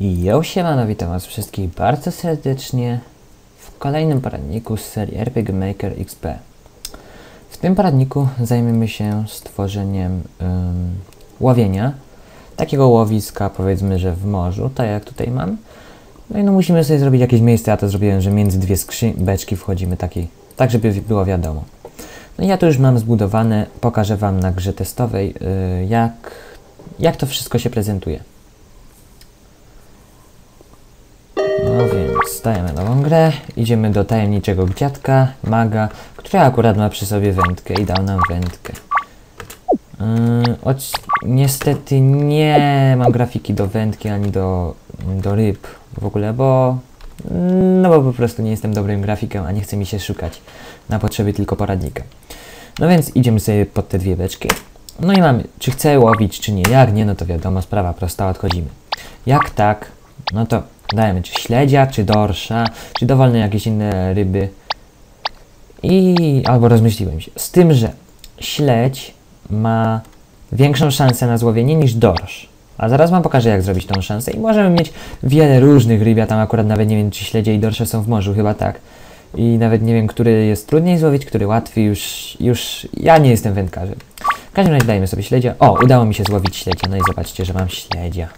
Jo, siemano, witam was wszystkich bardzo serdecznie w kolejnym poradniku z serii RPG Maker XP. W tym poradniku zajmiemy się stworzeniem łowienia, takiego łowiska powiedzmy, że w morzu, tak jak tutaj mam. No i no musimy sobie zrobić jakieś miejsce, ja to zrobiłem, że między dwie skrzyn beczki wchodzimy taki, tak żeby było wiadomo. No ja to już mam zbudowane, pokażę wam na grze testowej, yy, jak, jak to wszystko się prezentuje. No więc stajemy nową grę, idziemy do tajemniczego dziadka, maga, który akurat ma przy sobie wędkę i dał nam wędkę. Yy, niestety nie mam grafiki do wędki ani do, do ryb w ogóle, bo no bo po prostu nie jestem dobrym grafikiem, a nie chce mi się szukać na potrzeby tylko poradnika. No więc idziemy sobie pod te dwie beczki. No i mamy, czy chcę łowić, czy nie. Jak nie, no to wiadomo, sprawa prosta, odchodzimy. Jak tak, no to dajemy czy śledzia, czy dorsza, czy dowolne jakieś inne ryby. I albo rozmyśliłem się. Z tym, że śledź ma większą szansę na złowienie niż dorsz. A zaraz wam pokażę, jak zrobić tą szansę. I możemy mieć wiele różnych ryb. Ja tam akurat nawet nie wiem, czy śledzie i dorsze są w morzu, chyba tak. I nawet nie wiem, który jest trudniej złowić, który łatwiej. Już, już ja nie jestem wędkarzem. W każdym razie dajemy sobie śledzia. O, udało mi się złowić śledzia. No i zobaczcie, że mam śledzia.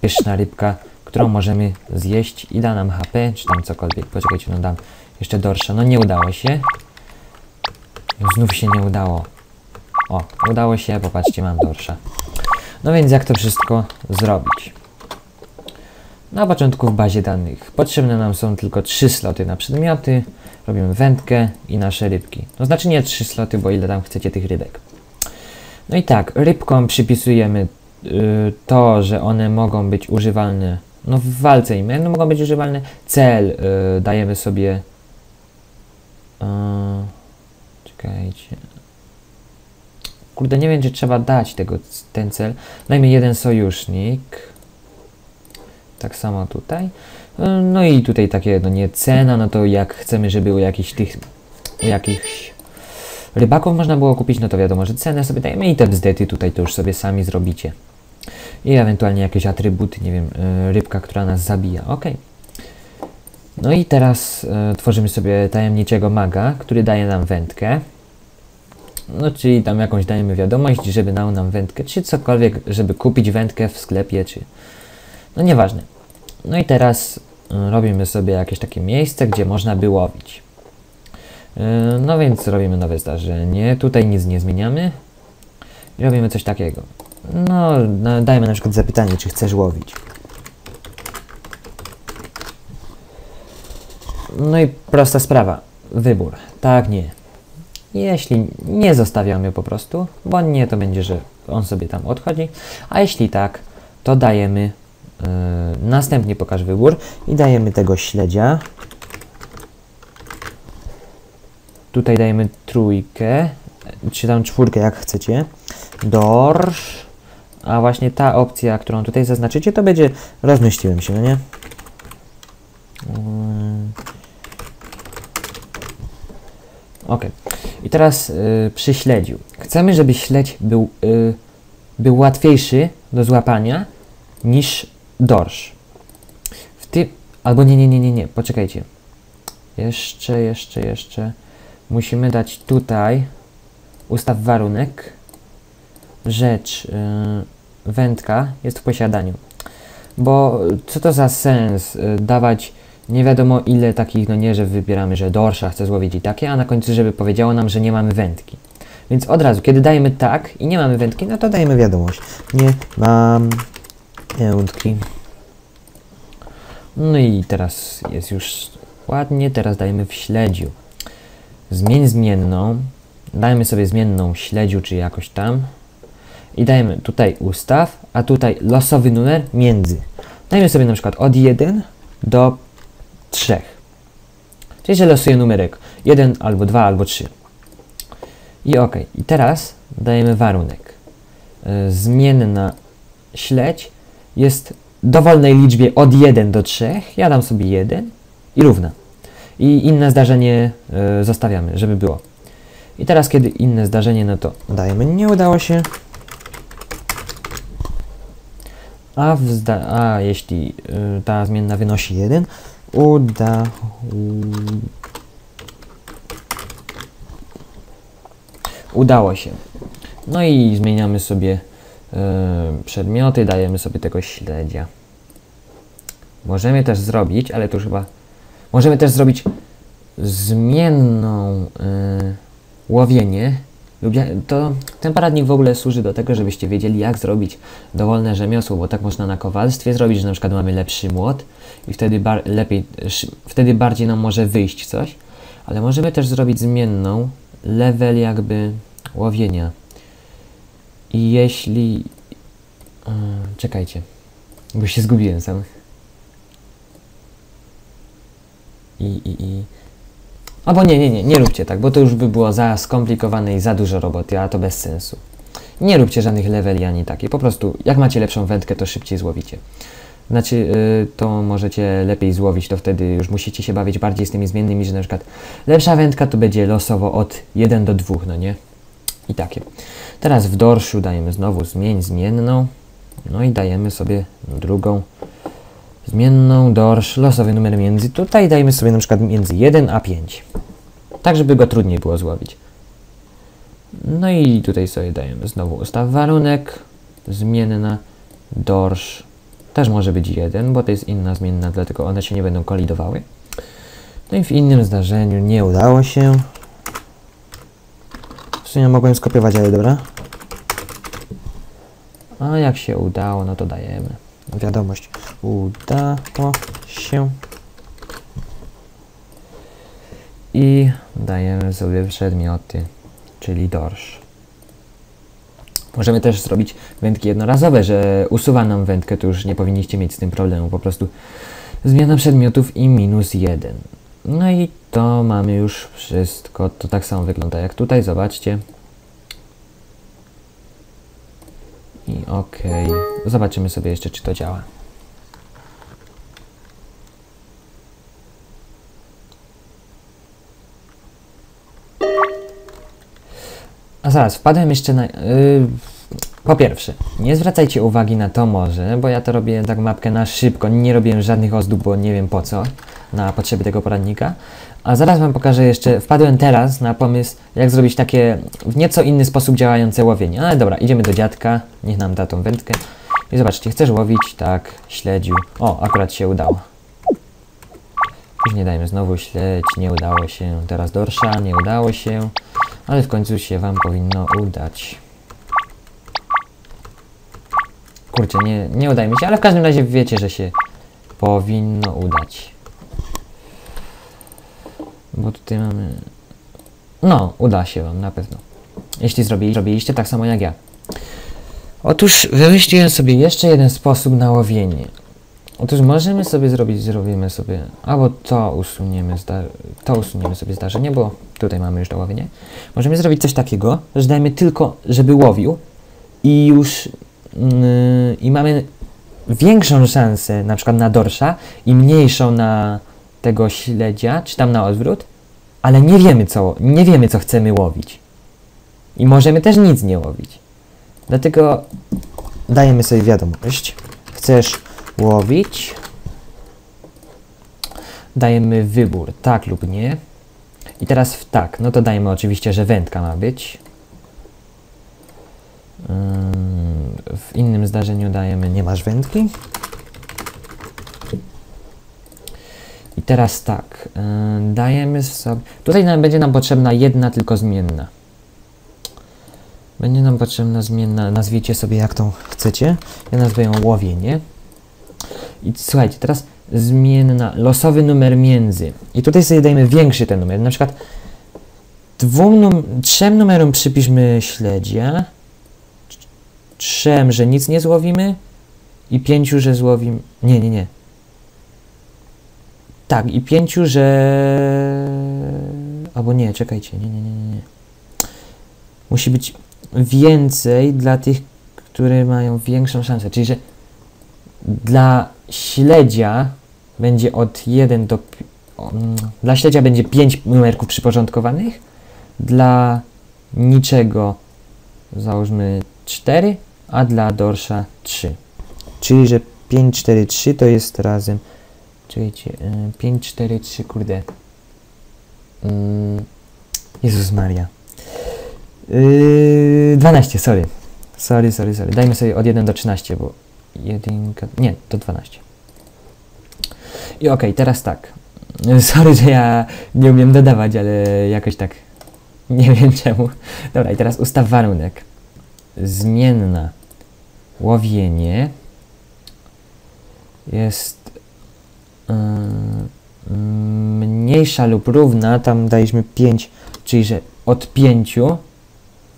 Pyszna rybka, którą możemy zjeść i da nam HP, czy tam cokolwiek. Poczekajcie, no dam jeszcze dorsza. No nie udało się. Znów się nie udało. O, udało się, popatrzcie, mam dorsza. No więc jak to wszystko zrobić? Na początku w bazie danych potrzebne nam są tylko trzy sloty na przedmioty. Robimy wędkę i nasze rybki. To znaczy nie trzy sloty, bo ile tam chcecie tych rybek. No i tak, rybkom przypisujemy y, to, że one mogą być używalne no w walce im no, mogą być używalne. Cel y, dajemy sobie y, czekajcie kurde nie wiem czy trzeba dać tego, ten cel dajmy jeden sojusznik tak samo tutaj. No i tutaj takie, no nie cena, no to jak chcemy, żeby u jakichś tych, u jakichś rybaków można było kupić, no to wiadomo, że cenę sobie dajemy i te bzdety tutaj to już sobie sami zrobicie. I ewentualnie jakieś atrybuty, nie wiem, rybka, która nas zabija, ok. No i teraz y, tworzymy sobie tajemniczego maga, który daje nam wędkę. No, czyli tam jakąś dajemy wiadomość, żeby dał nam wędkę, czy cokolwiek, żeby kupić wędkę w sklepie, czy... No nieważne. No i teraz y, robimy sobie jakieś takie miejsce, gdzie można by łowić. Y, no więc robimy nowe zdarzenie. Tutaj nic nie zmieniamy. I robimy coś takiego. No, no, dajmy na przykład zapytanie, czy chcesz łowić. No i prosta sprawa. Wybór. Tak, nie. Jeśli nie zostawiamy po prostu, bo nie, to będzie, że on sobie tam odchodzi. A jeśli tak, to dajemy Yy, następnie pokaż wybór i dajemy tego śledzia. Tutaj dajemy trójkę, czy tam czwórkę jak chcecie. Dorsz. A właśnie ta opcja, którą tutaj zaznaczycie, to będzie... Rozmyśliłem się, no nie? Yy. Ok. I teraz yy, przy śledziu. Chcemy, żeby śledź był, yy, był łatwiejszy do złapania niż dorsz. W tym... Albo nie, nie, nie, nie, nie, poczekajcie. Jeszcze, jeszcze, jeszcze. Musimy dać tutaj ustaw warunek. Rzecz yy, wędka jest w posiadaniu. Bo co to za sens yy, dawać nie wiadomo ile takich, no nie, że wybieramy, że dorsza chce złowić i takie, a na końcu, żeby powiedziało nam, że nie mamy wędki. Więc od razu, kiedy dajemy tak i nie mamy wędki, no to dajemy wiadomość. Nie mam wędki. No i teraz jest już ładnie, teraz dajemy w śledziu. Zmień zmienną, dajmy sobie zmienną śledziu, czy jakoś tam. I dajemy tutaj ustaw, a tutaj losowy numer między. Dajmy sobie na przykład od 1 do 3. Czyli, że losuję numerek 1 albo 2 albo 3. I ok. I teraz dajemy warunek. Zmienna śledź jest dowolnej liczbie od 1 do 3, ja dam sobie 1 i równa. I inne zdarzenie y, zostawiamy, żeby było. I teraz, kiedy inne zdarzenie, no to dajemy, nie udało się. A, a jeśli y, ta zmienna wynosi 1, uda... Udało się. No i zmieniamy sobie y, przedmioty, dajemy sobie tego śledzia. Możemy też zrobić, ale to już chyba... Możemy też zrobić zmienną y, łowienie. To ten poradnik w ogóle służy do tego, żebyście wiedzieli, jak zrobić dowolne rzemiosło, bo tak można na kowalstwie zrobić, że na przykład mamy lepszy młot i wtedy bar- lepiej, wtedy bardziej nam może wyjść coś, ale możemy też zrobić zmienną level jakby łowienia. I jeśli... y, czekajcie, bo się zgubiłem sam. I, i, i... Albo nie, nie, nie, nie róbcie tak, bo to już by było za skomplikowane i za dużo roboty, a to bez sensu. Nie róbcie żadnych leveli ani takie, po prostu jak macie lepszą wędkę, to szybciej złowicie. Znaczy, y, to możecie lepiej złowić, to wtedy już musicie się bawić bardziej z tymi zmiennymi, że na przykład lepsza wędka to będzie losowo od 1 do 2, no nie? I takie. Teraz w dorszu dajemy znowu zmień zmienną, no i dajemy sobie drugą zmienną dorsz, losowy numer między. Tutaj dajmy sobie na przykład między 1 a 5. Tak, żeby go trudniej było złowić. No i tutaj sobie dajemy znowu ustaw warunek, zmienna, dorsz. Też może być 1, bo to jest inna zmienna, dlatego one się nie będą kolidowały. No i w innym zdarzeniu nie udało się. W sumie mogłem skopiować, ale dobra. A jak się udało, no to dajemy. Wiadomość. Udało się. I dajemy sobie przedmioty, czyli dorsz. Możemy też zrobić wędki jednorazowe, że usuwa nam wędkę, to już nie powinniście mieć z tym problemu. Po prostu zmiana przedmiotów i minus jeden. No i to mamy już wszystko. To tak samo wygląda jak tutaj, zobaczcie. I okej. Zobaczymy sobie jeszcze, czy to działa. Zaraz, wpadłem jeszcze na... Yy, po pierwsze, nie zwracajcie uwagi na to morze, bo ja to robię tak mapkę na szybko, nie robiłem żadnych ozdób, bo nie wiem po co, na potrzeby tego poradnika. A zaraz Wam pokażę jeszcze, wpadłem teraz na pomysł, jak zrobić takie w nieco inny sposób działające łowienie. Ale dobra, idziemy do dziadka, niech nam da tą wędkę. I zobaczcie, chcesz łowić? Tak, śledziu. O, akurat się udało. Później dajmy znowu śledź, nie udało się. Teraz dorsza, nie udało się. Ale w końcu się Wam powinno udać. Kurczę, nie, nie udaje mi się, ale w każdym razie wiecie, że się powinno udać. Bo tutaj mamy... No, uda się Wam na pewno. Jeśli zrobili, zrobiliście tak samo jak ja. Otóż wymyśliłem sobie jeszcze jeden sposób na łowienie. Otóż możemy sobie zrobić, zrobimy sobie, albo to usuniemy, to usuniemy sobie zdarzenie, bo tutaj mamy już to łowienie. Możemy zrobić coś takiego, że dajmy tylko, żeby łowił i już yy, i mamy większą szansę na przykład na dorsza i mniejszą na tego śledzia, czy tam na odwrót, ale nie wiemy co, nie wiemy co chcemy łowić. I możemy też nic nie łowić. Dlatego dajemy sobie wiadomość. Chcesz łowić? Dajemy wybór tak lub nie. I teraz w tak, no to dajemy oczywiście, że wędka ma być. W innym zdarzeniu dajemy nie masz wędki. I teraz tak, dajemy sobie. Tutaj nam będzie nam potrzebna jedna tylko zmienna. Będzie nam potrzebna zmienna, nazwijcie sobie jak tą chcecie. Ja nazwę ją łowienie. I słuchajcie, teraz zmienna, losowy numer między. I tutaj sobie dajemy większy ten numer. Na przykład dwóm num trzem numerom przypiszmy śledzia. Trz- Trzem, że nic nie złowimy. I pięciu, że złowimy. Nie, nie, nie. Tak, i pięciu, że. Albo nie, czekajcie. Nie, nie, nie. nie. Musi być więcej dla tych, które mają większą szansę. Czyli, że dla śledzia będzie od 1 do. mm, Dla śledzia będzie 5 numerków przyporządkowanych. Dla niczego załóżmy 4, a dla dorsza 3. Czyli, że 5, 4, 3 to jest razem. Czekajcie, y, 5, 4, 3, kurde. Mm, Jezus Maria. Yy, 12, sorry. Sorry, sorry, sorry. Dajmy sobie od 1 do 13, bo jedynka... Nie, to 12. I okej, teraz tak. Sorry, że ja nie umiem dodawać, ale jakoś tak nie wiem czemu. Dobra, i teraz ustaw warunek. Zmienna łowienie jest yy, mniejsza lub równa, tam daliśmy 5, czyli że od 5,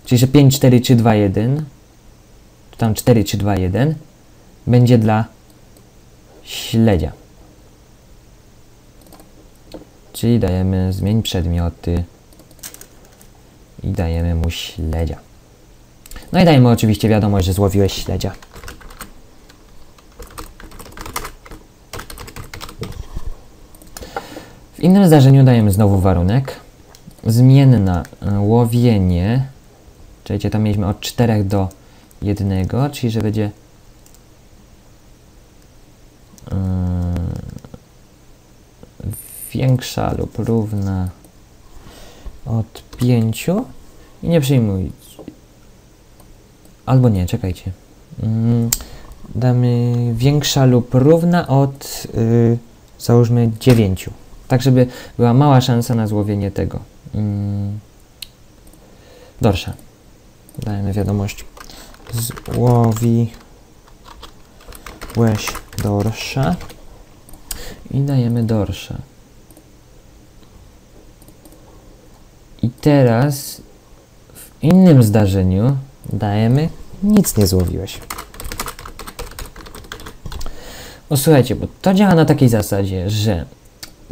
czyli że 5, 4, 3, 2, 1, czy tam 4, 3, 2, 1, będzie dla śledzia. Czyli dajemy zmień przedmioty i dajemy mu śledzia. No i dajemy oczywiście wiadomość, że złowiłeś śledzia. W innym zdarzeniu dajemy znowu warunek. Zmienna y, łowienie. Czekajcie, tam mieliśmy od 4 do 1, czyli że będzie większa lub równa od 5 i nie przyjmuj. Albo nie, czekajcie. Mm, damy większa lub równa od yy, załóżmy 9. Tak, żeby była mała szansa na złowienie tego. Mm, dorsza. Dajemy wiadomość. Złowiłeś dorsza. I dajemy dorsza. I teraz w innym zdarzeniu dajemy nic nie złowiłeś. No słuchajcie, bo to działa na takiej zasadzie, że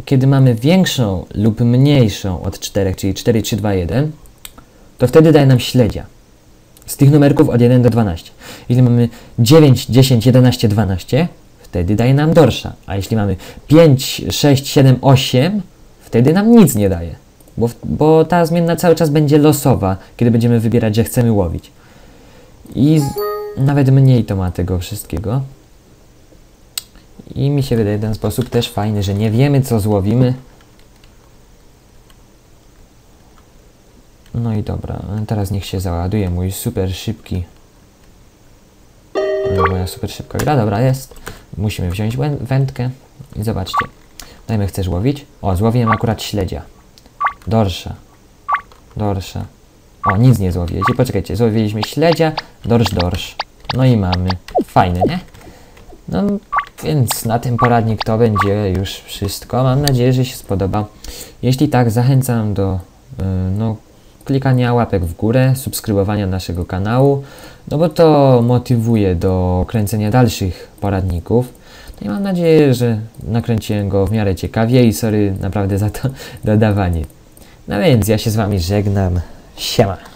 kiedy mamy większą lub mniejszą od 4, czyli 4, 3, 2, 1, to wtedy daje nam śledzia. Z tych numerków od 1 do 12. Jeśli mamy 9, 10, 11, 12, wtedy daje nam dorsza. A jeśli mamy 5, 6, 7, 8, wtedy nam nic nie daje. Bo, bo ta zmienna cały czas będzie losowa, kiedy będziemy wybierać, że chcemy łowić. I z, nawet mniej to ma tego wszystkiego. I mi się wydaje ten sposób też fajny, że nie wiemy co złowimy. No i dobra, teraz niech się załaduje mój super szybki. Moja super szybka gra, dobra jest. Musimy wziąć wędkę i zobaczcie. Dajmy, chcesz łowić? O, złowiłem akurat śledzia. Dorsza. Dorsza. O, nic nie złowiłeś. Poczekajcie, złowiliśmy śledzia, dorsz, dorsz. No i mamy. Fajne, nie? No, więc na tym poradnik to będzie już wszystko. Mam nadzieję, że się spodoba. Jeśli tak, zachęcam do yy, no, klikania łapek w górę, subskrybowania naszego kanału, no bo to motywuje do kręcenia dalszych poradników. No i mam nadzieję, że nakręciłem go w miarę ciekawie i sorry naprawdę za to dodawanie. No więc ja się z Wami żegnam. Siema.